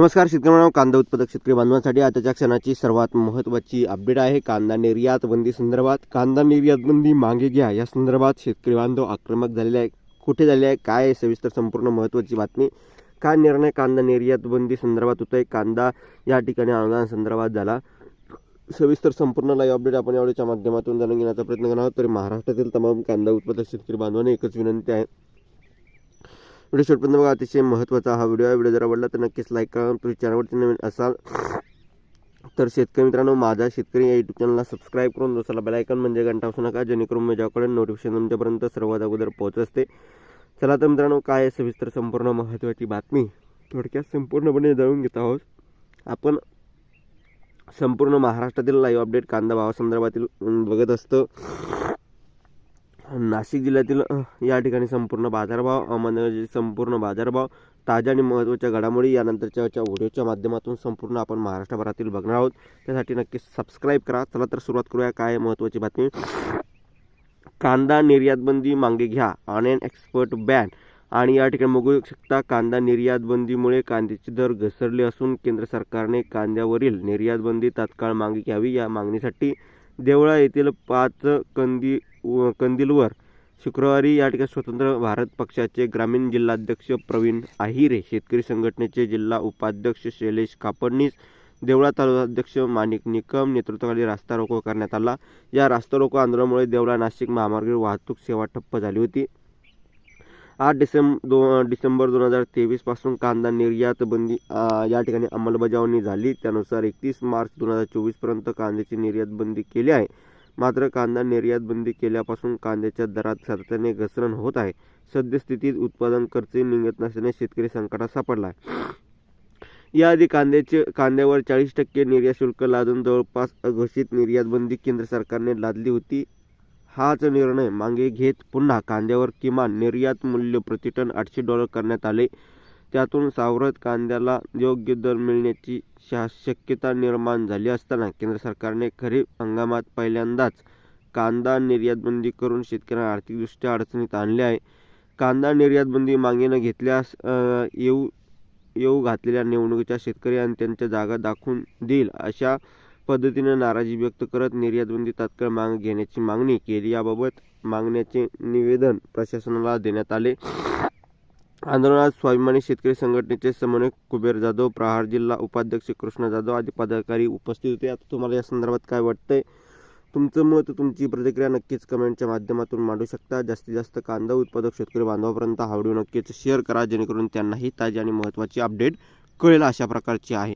नमस्कार शेतकरी कांदा उत्पादक शेतकरी बांधवांसाठी आताच्या क्षणाची सर्वात महत्त्वाची अपडेट आहे कांदा निर्यात बंदी संदर्भात. कांदा निर्यात बंदी मागे घ्या या संदर्भात शेतकरी बांधव आक्रमक झालेले आहे कुठे झाले आहे काय आहे? सविस्तर संपूर्ण महत्त्वाची बातमी. काय निर्णय कांदा निर्यात बंदी संदर्भात होत आहे कांदा या ठिकाणी अनुदान संदर्भात झाला. सविस्तर संपूर्ण लाईव्ह अपडेट आपण यावेळीच्या माध्यमातून जाणून घेण्याचा प्रयत्न करणार आहोत. तरी महाराष्ट्रातील तमाम कांदा उत्पादक शेतकरी बांधवांना एकच विनंती आहे. व्हिडिओ शेवटपर्यंत बघा अतिशय महत्त्वाचा हा व्हिडिओ आहे. व्हिडिओ जर आवडला तर नक्कीच लाईक करा. तुम्ही चॅनलवरती नवीन असाल तर शेतकरी मित्रांनो माझा शेतकरी या यूट्यूब चॅनलला सबस्क्राईब करून दुसरा बेलायकन म्हणजे घंटा असू नका जेणेकरून माझ्याकडे नोटिफिकेशन तुमच्यापर्यंत सर्वात अगोदर पोहोच असते. चला तर मित्रांनो काय आहे सविस्तर संपूर्ण महत्त्वाची बातमी? थोडक्यात संपूर्णपणे जाणून घेत आहोत. आपण संपूर्ण महाराष्ट्रातील लाईव्ह अपडेट कांदा भावासंदर्भातील बघत असतो. नाशिक जिल्ह्यातील या ठिकाणी संपूर्ण बाजारभाव अहमदनगर संपूर्ण बाजारभाव ताज्या आणि महत्त्वाच्या घडामोडी यानंतरच्या व्हिडिओच्या माध्यमातून संपूर्ण आपण महाराष्ट्रभरातील बघणार आहोत. त्यासाठी नक्की सबस्क्राईब करा. चला तर सुरुवात करूया. काय महत्त्वाची बातमी? कांदा निर्यातबंदी मागे घ्या. ऑनलाईन एक्सपर्ट बॅन आणि या ठिकाणी बघू शकता कांदा निर्यातबंदीमुळे कांद्याचे दर घसरले असून केंद्र सरकारने कांद्यावरील निर्यातबंदी तात्काळ मागे घ्यावी या मागणीसाठी देवळा येथील पाच कंदी व- कंदीलवर शुक्रवारी या ठिकाणी स्वतंत्र भारत पक्षाचे ग्रामीण जिल्हाध्यक्ष प्रवीण आहिरे शेतकरी संघटनेचे जिल्हा उपाध्यक्ष शैलेश कापडणीस देवळा तालुकाध्यक्ष माणिक निकम नेतृत्वाखाली रास्ता रोको करण्यात आला. या रास्ता रोको आंदोलनामुळे देवळा नाशिक महामार्गावर वाहतूक सेवा ठप्प झाली होती. आठ डिसेंब दो डिसेंबर दोन हजार तेवीसपासून कांदा निर्यात बंदी या ठिकाणी अंमलबजावणी झाली. त्यानुसार एकतीस मार्च दोन हजार चोवीसपर्यंत कांद्याची निर्यात बंदी केली आहे. मात्र कांदा निर्यात बंदी केल्यापासून कांद्याच्या दरात सातत्याने घसरण होत आहे. सद्यस्थितीत उत्पादन खर्च निघत नसल्याने शेतकरी संकटात सापडला आहे. याआधी कांद्याचे कांद्यावर चाळीस टक्के निर्यात शुल्क लादून जवळपास अघोषित निर्यात बंदी केंद्र सरकारने लादली होती. हाच निर्णय मागे घेत पुन्हा कांद्यावर किमान निर्यात मूल्य प्रतिटन आठशे डॉलर करण्यात आले. त्यातून सावरत कांद्याला योग्य दर मिळण्याची शा शक्यता निर्माण झाली असताना केंद्र सरकारने खरीप हंगामात पहिल्यांदाच कांदा निर्यातबंदी करून शेतकऱ्यांना आर्थिकदृष्ट्या अडचणीत आणले आहे. कांदा निर्यातबंदी मागे न घेतल्यास येऊ येऊ घातलेल्या निवडणुकीच्या शेतकरी आणि त्यांच्या जागा दाखवून देईल अशा पद्धतीनं नाराजी व्यक्त करत निर्यातबंदी तात्काळ माग घेण्याची मागणी केली. याबाबत मागण्याचे निवेदन प्रशासनाला देण्यात आले. आंदोलनात स्वाभिमानी शेतकरी संघटनेचे समन्वयक कुबेर जाधव प्रहार जिल्हा उपाध्यक्ष कृष्ण जाधव आदी पदाधिकारी उपस्थित होते. आता तुम्हाला या संदर्भात काय वाटतंय? तुमचं मत तुमची प्रतिक्रिया नक्कीच कमेंटच्या माध्यमातून मांडू शकता. जास्तीत जास्त कांदा उत्पादक शेतकरी बांधवापर्यंत हा व्हिडिओ नक्कीच शेअर करा जेणेकरून त्यांनाही ताजी आणि महत्त्वाची अपडेट कळेल अशा प्रकारची आहे.